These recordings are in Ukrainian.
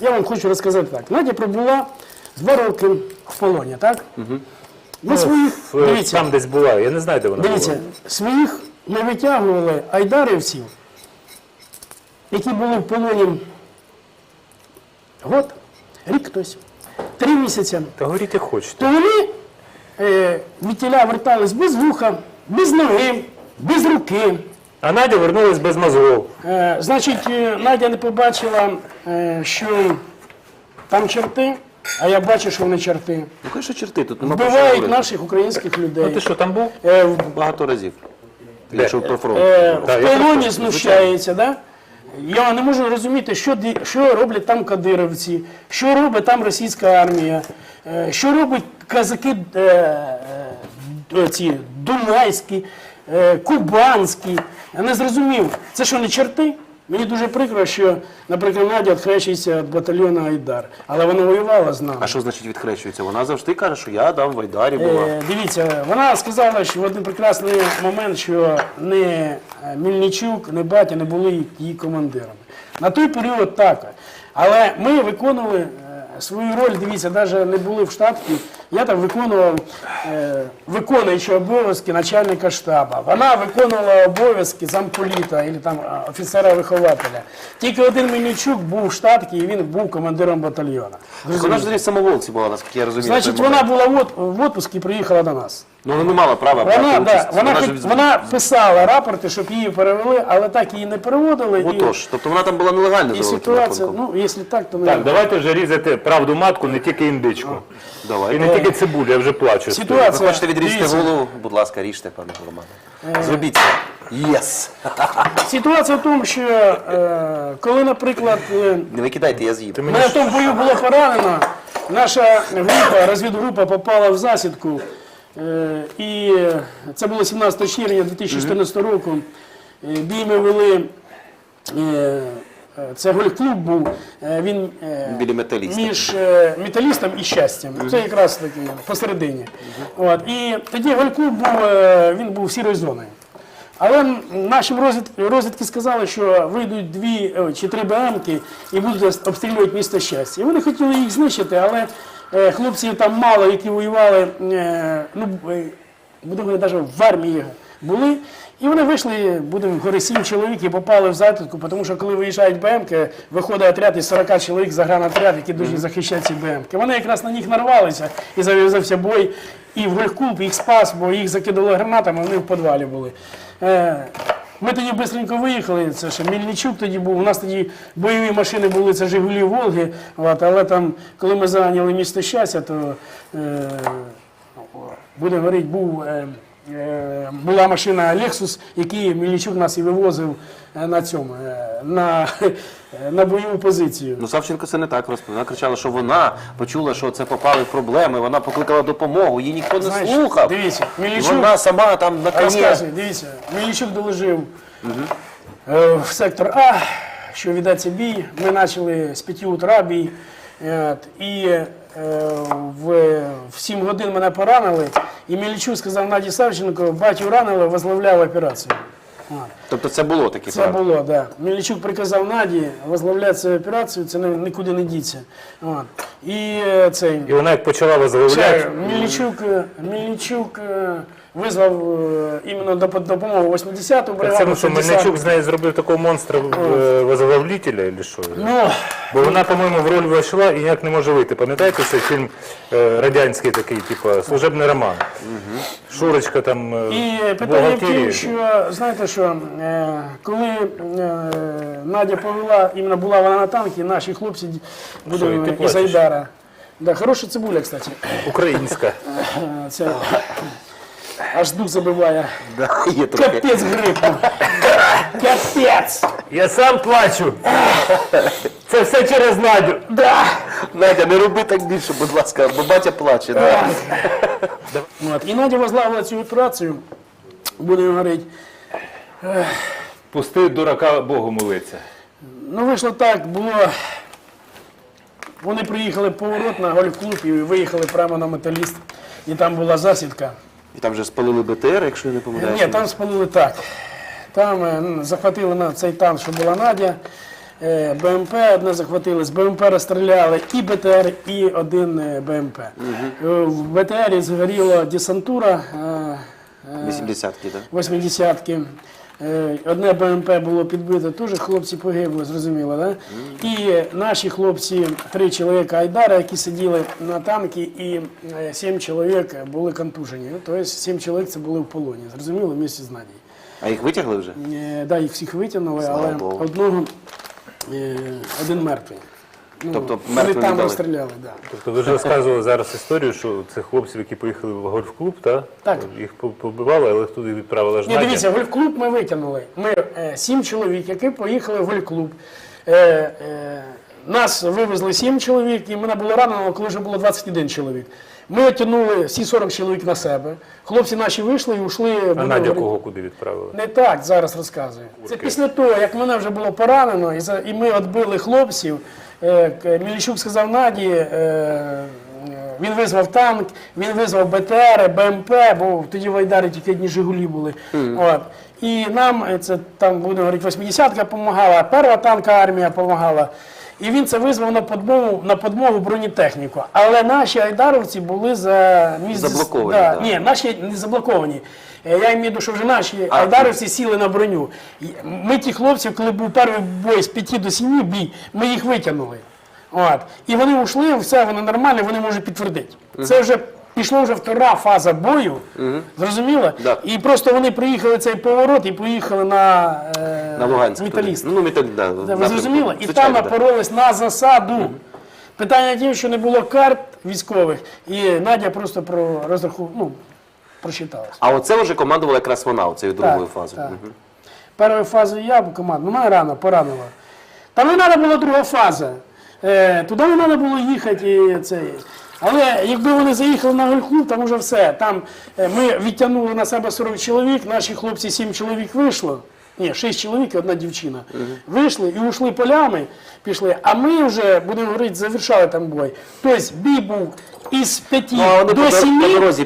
я вам хочу розказати так. Надя пробула два роки в полоні, так? Ми своїх, В- дивіться, Там десь була, я не знаю, де вона Дивіться, була. своїх ми витягували айдарівців, які були в полоні год, рік хтось, три місяці. Та говоріть, хочете. То вони е, від тіля вертались без вуха, без ноги, без руки. А Надя вернулась без мозгов. Е, значить, е, Надя не побачила, е, що там черти, а я бачу, що вони черти. Ну, конечно, черти, тут нема про що Вбивають говорити. наших українських людей. Ну ти що, там був? Е, в- Багато разів. Якщо про фронт. е, в я полоні знущається, да? Я не можу розуміти, що, ді- що роблять там кадировці, що робить там російська армія, е, що роблять казаки е, е, ці, дунайські, е, кубанські. Я не зрозумів, це що не черти? Мені дуже прикро, що, наприклад, Надя відхрещується від батальйону Айдар, але вона воювала з нами. А що значить відхрещується? Вона завжди каже, що я там в Айдарі була. Е, Дивіться, вона сказала, що в один прекрасний момент, що не е, Мільничук, не батя не були її командирами. На той період так. Але ми виконували е, свою роль, дивіться, навіть не були в штабі. Я там виконував е, виконуючи обов'язки начальника штабу. Вона виконувала обов'язки замполіта або там е, офіцера-вихователя. Тільки один Мельничук був в штатці і він був командиром батальйону. Вона ж взагалі самоволці була, наскільки я розумію. Значить, вона була в отпуск і приїхала до нас. Ну, вона не мала права Вона, брати да, участь. вона, ж хоч- від- вона писала рапорти, щоб її перевели, але так її не переводили. і- Отож, тобто вона там була нелегально і, за великим ситуація, рахунком. ну, якщо так, то не Так, давайте вже різати правду матку, не тільки індичку. Давай. І не тільки цибулю, я вже плачу. Ви хочете відрізати дивіться, голову? Будь ласка, ріжте, пане Романе. Зробіть це. Єс! Ситуація в тому, що е, коли, наприклад, е, Не викидайте, я з'їм. мене в тому бою було поранено, наша група, розвідгрупа попала в засідку. Е, і це було 17 червня 2014 року. Е, Бій ми вели. е, е, Це гольф-клуб був. е, Він е, між е, металістом і щастям. Це якраз таки посередині. От. І тоді гольф-клуб був, е, він був сірою зоною. Але м, наші розвідки сказали, що вийдуть дві е, чи три БМки і будуть обстрілювати місто щастя. І вони хотіли їх знищити, але е, хлопці там мало, які воювали, е, ну, е, будемо говорити, навіть в армії були. І вони вийшли, будемо говорити, сім чоловік і попали в затитку, тому що коли виїжджають БМки, виходить отряд із 40 чоловік загранотряд, які дуже захищають ці БМки. Вони якраз на них нарвалися і зав'язався бой. І в гольф-клуб їх спас, бо їх закидали гранатами, вони в підвалі були. Ми тоді швидко виїхали, це ще Мільничук тоді був. У нас тоді бойові машини були, це Жигулі Волги. Але там, коли ми зайняли місто щастя, то е, буде говорити, був, е, була машина Lexus, який Мільничук нас і вивозив е, на цьому, е, на, на бойову позицію. Ну, Савченко це не так розповів. Вона кричала, що вона почула, що це попали в проблеми, вона покликала допомогу, її ніхто не Знаєш, слухав. дивіться, Мельничук- Вона сама там на коні. Дивіться, Мельничук доложив е, в сектор А, що віддається бій. Ми почали з 5 утра бій. е, І е, в, в 7 годин мене поранили. І Мельничук сказав Наді Савченко, батю ранили, возглавляв операцію. Тобто це було таке, Це правда? було, так. Да. Мельничук приказав Наді возглавляти цю операцію, це нікуди не діться. От. І це. І вона як почала возглавляти, Мельничук, е, Мельничук е, визвав е, іменно до допомогу 80-ту бригаду. це ну, що Мельничук з нею зробив такого монстра е, чи що? Ну, Бо вона, по-моєму, в роль вийшла і ніяк не може вийти. Пам'ятаєте цей фільм е, радянський такий, типу, служебний роман? Шурочка там і питання в тім, що знаєте що, коли Надя повела, іменно була вона на танкі, наші хлопці будемо із? Айдара. Да, хороша цибуля, кстати. Українська. Це аж дух забиває. Да, є трохи. Капець грипу. Капець. Я сам плачу. Це все через Надю. Да. Надя, не роби так більше, будь ласка, бо батя плаче. Да. От. І Надя возглавила цю операцію, будемо говорити. Пусти дурака Богу молиться. Ну, вийшло так, було. Вони приїхали поворот на гольф-клуб і виїхали прямо на металіст. І там була засідка. І там вже спалили БТР, якщо я не помиляюся. Ні, там спалили так. Там е, захватили на цей танк, що була Надя. е, БМП одне захватили, з БМП розстріляли і БТР, і один е, БМП. Е, В БТРі згоріла десантура. е, е, 80-ті, так? 80-ки. Е, Одне БМП було підбито, теж хлопці погибли, зрозуміло, да? І наші хлопці, три чоловіка Айдара, які сиділи на танкі, і е, сім чоловік були контужені. Ну, Тобто сім чоловік це були в полоні, зрозуміло, в місті з Надією. А їх витягли вже? Е, Да, їх всіх витягнули, але одного, один мертвий. Ну, Тобто вони там віддали? розстріляли, да. Тобто ви ж розказували зараз історію, що цих хлопців, які поїхали в гольф-клуб, та? Так. їх по- побивали, але туди відправили ж Ні, дивіться, гольф-клуб ми витягнули. Ми е, сім чоловік, які поїхали в гольф-клуб. Е, е, нас вивезли сім чоловік, і мене було ранено, коли вже було 21 чоловік. Ми отягнули всі 40 чоловік на себе. Хлопці наші вийшли і ушли. А Надя кого куди відправила? Не так зараз розказую. Це після того, як мене вже було поранено, і, за- і ми відбили хлопців. Е, к- Міліщук сказав Наді, е, е, він визвав танк, він визвав БТР, БМП, бо тоді в Айдарі тільки одні Жигулі були. От. І нам е, це там будемо говорити, 80-ка допомагала, перша танка армія допомагала. І він це визвав на подмогу, на подмогу бронетехніку. Але наші айдаровці були за місце. Заблоковані, Да, да. Ні, наші не заблоковані. Е, Я маю в виду, що вже наші айдаровці сіли на броню. Ми ті хлопці, коли був перший бой з 5 до 7 бій, ми їх витягнули. От. І вони ушли, все, воно нормально, вони можуть підтвердити. Це вже пішла вже втора фаза бою. Зрозуміло? Да. І просто вони приїхали цей поворот і поїхали на, е, На Луганськ. металіст. Ну, металіст, да, ви зрозуміли? І Звичайно, там да. напоролись на засаду. Питання тим, що не було карт військових, і Надя просто про розраху, ну, прочиталась. А оце вже командувала якраз вона, оцею другою Так, фазою. так. Мгм. Першою фазою я був команд, ну мене рано поранило. Там не треба була друга фаза. Е, туди не треба було їхати. І це. Але якби вони заїхали на гольф-клуб, там вже все. Там е, ми відтягнули на себе 40 чоловік, наші хлопці 7 чоловік вийшло. Ні, шість чоловік і одна дівчина. Вийшли і ушли полями, пішли. А ми вже, будемо говорити, завершали там бой. Тобто бій був із 5 Ну, до 7,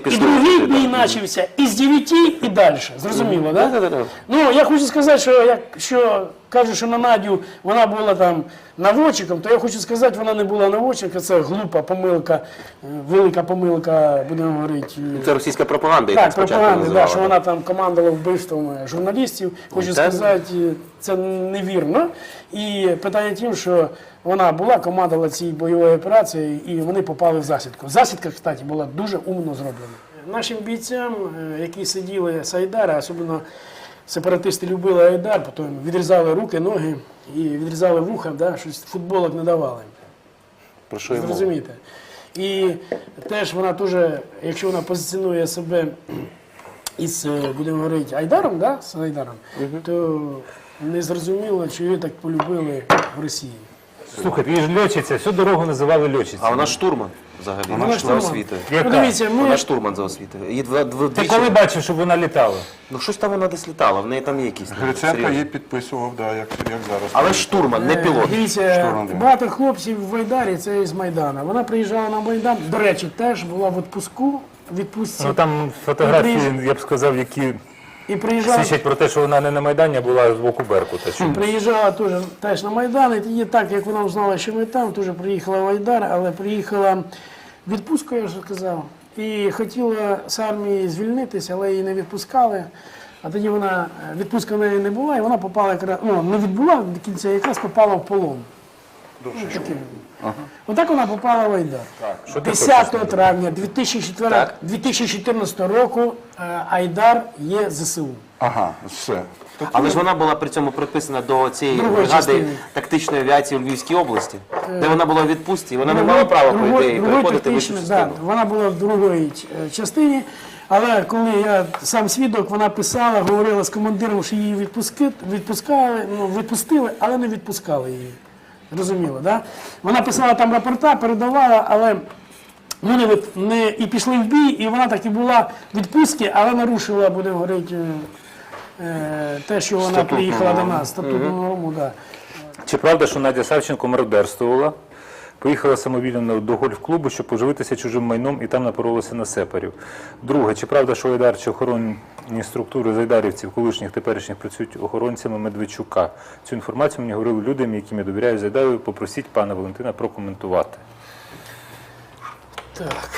і другий бій почався із 9 і далі. Зрозуміло, так? Ну, я хочу сказати, що якщо кажуть, що на Надю вона була там наводчиком, то я хочу сказати, вона не була наводчиком, це глупа помилка, е, велика помилка, будемо говорити. Це російська пропаганда, Так, так пропаганда, да, що вона там командувала вбивством е, журналістів. Хочу сказати, е, це невірно. І питання тим, що вона була, командувала цією бойовою операцією, і вони попали в засідку. Засідка, кстати, була дуже умно зроблена. Нашим бійцям, е, які сиділи з Айдара, особливо сепаратисти любили Айдар, потім відрізали руки, ноги і відрізали вуха, да, щось футболок не давали. Про що? Зрозумієте. І теж вона теж, якщо вона позиціонує себе із, е, будемо говорити, Айдаром, да? з Айдаром, то не зрозуміло, чи її так полюбили в Росії. Слухайте, її ж льотчиця, всю дорогу називали льотчицею. А вона штурман взагалі. Вона Вона штурман. за освітою. Яка? Ну, дивіться, ми, Вона штурман за освітою. Її два, два, Ти двічі- коли бачив, щоб вона літала? Ну щось там вона десь літала, в неї там є якісь. Гриценко серйозні. її підписував, да, як, як зараз. Але штурман, не е, пілот. дивіться, Штурман, багато хлопців в Айдарі, це з Майдана. Вона приїжджала на Майдан, до речі, теж була в відпуску, відпустці. Ну там фотографії, приїзд- я б сказав, які і приїжджала, свідчать про те, що вона не на Майдані, а була з боку Беркута. Чому? Приїжджала теж, теж на Майдан, і тоді так, як вона знала, що ми там, теж приїхала в Айдар, але приїхала відпустку, я вже казав, і хотіла з армії звільнитися, але її не відпускали. А тоді вона, відпустка в неї не була, і вона попала якраз, ну, не відбула до кінця, якраз попала в полон. Ну, таким. Отак вона попала в Айдар. Ти 10 хочеш? травня 2004, Так. 2014 року е, Айдар є ЗСУ. Ага, все. Але ж вона була при цьому приписана до цієї Другої бригади частини. тактичної авіації у Львівській області, де вона була у відпустці. Вона не мала права, по Другої- ідеї, другої переходити в тактичної, вищу да, частину. Вона була в другій е, частині, але коли я сам свідок, вона писала, говорила з командиром, що її відпуски, відпускали, ну, відпустили, але не відпускали її. Розуміло, да? Вона писала там рапорта, передавала, але ми не, не, і пішли в бій, і вона так і була в відпустці, але нарушила, будемо говорити, е, е, те, що вона Статутну приїхала до норму. нас, статутну норму, да. Чи правда, що Надя Савченко мародерствувала? Поїхала самовільно до гольф-клубу, щоб поживитися чужим майном і там напоролася на сепарів. Друге, чи правда, що Айдар чи охоронні структури зайдарівців, колишніх теперішніх працюють охоронцями Медведчука? Цю інформацію мені говорили людям, яким я довіряю Зайдарові. Попросіть пана Валентина прокоментувати. Так.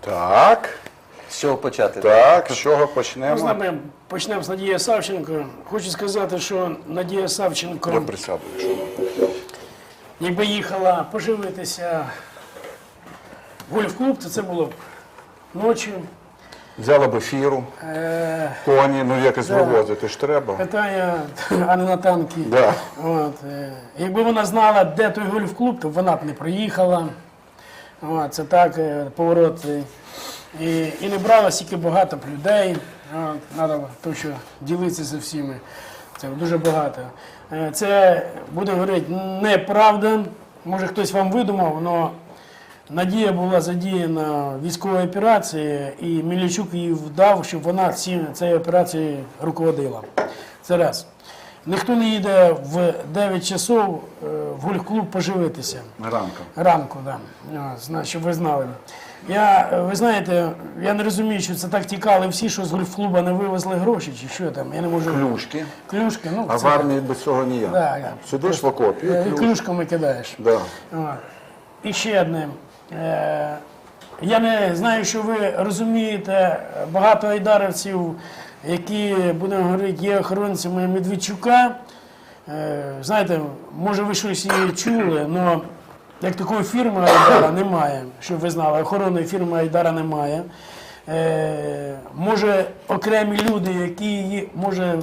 Так, З чого почати? так, з чого почнемо? знаєте, почнемо з Надії Савченко. Хочу сказати, що Надія Я Савченко, присяду. якщо. Якби їхала поживитися в гольф-клуб, то це було б ночі. Взяла б ефіру, Е, коні, ну якось Да. вивозити ж треба. Катає, а не на танки. Да. От, е, якби вона знала, де той гольф-клуб, то вона б не проїхала. От, це так, е, поворот. е, І, і не брала стільки багато б людей. От, Треба то, що ділитися зі всіми. Це дуже багато. Е, Це буде говорити неправда. Може хтось вам видумав, але Надія була задіяна військовій операції, і Мілічук її вдав, щоб вона ці, цією операцією руководила. Це раз. Ніхто не їде в 9 часов е, в гольф-клуб поживитися. Ранком. Ранку, да. А, щоб ви знали. Я, е, ви знаєте, я не розумію, що це так тікали всі, що з гольф-клуба не вивезли гроші, чи що там. Я не можу. Клюшки. Клюшки, ну, А це- в армії без цього ніяк. Да, да. Сидиш в окопі, і клюшками кидаєш. Да. І ще одне. Е, Я не знаю, що ви розумієте, багато айдаровців, які, будемо говорити, є охоронцями Медведчука. Е, Знаєте, може ви щось і чули, але як такої фірми Айдара немає, щоб ви знали, охоронної фірми Айдара немає. Е, Може, окремі люди, які її- може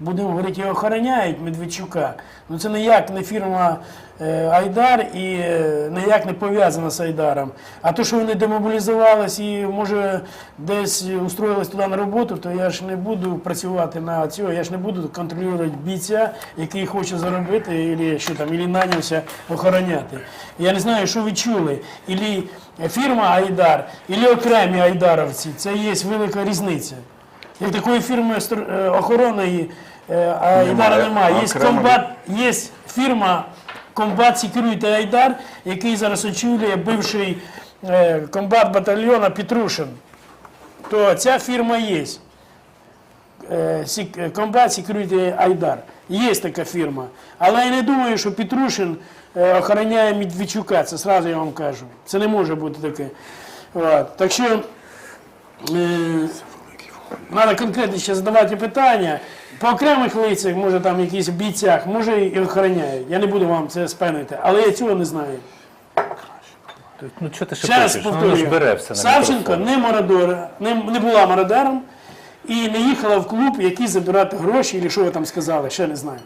будемо говорити, його охороняють Медведчука. Ну це ніяк не фірма е, Айдар і е, ніяк не пов'язана з Айдаром. А то, що вони демобілізувалися і може десь устроїлись туди на роботу, то я ж не буду працювати на цього, я ж не буду контролювати бійця, який хоче заробити, і що там, і нанявся охороняти. Я не знаю, що ви чули. Ілі фірма Айдар, ілі окремі айдаровці. Це є велика різниця. Як такої фірми е, охорони е, Айдара Немає. Є комбат, є фірма Комбат Security Айдар, який зараз очолює бивший е, комбат батальйона Петрушин. То ця фірма є. Комбат Security Айдар. Є така фірма. Але я не думаю, що Петрушин охороняє Медведчука. Це сразу я вам кажу. Це не може бути таке. Так що. Треба конкретно ще задавати питання. По окремих лицях, може там якісь бійцях, може і охороняють. Я не буду вам це спевнити, але я цього не знаю. Ну що ти ще Ще раз хочеш? Ну, повторюю, бере все на Савченко мікрофон. не марадор, не, не була мародером і не їхала в клуб, який забирати гроші, або що ви там сказали, ще не знаю.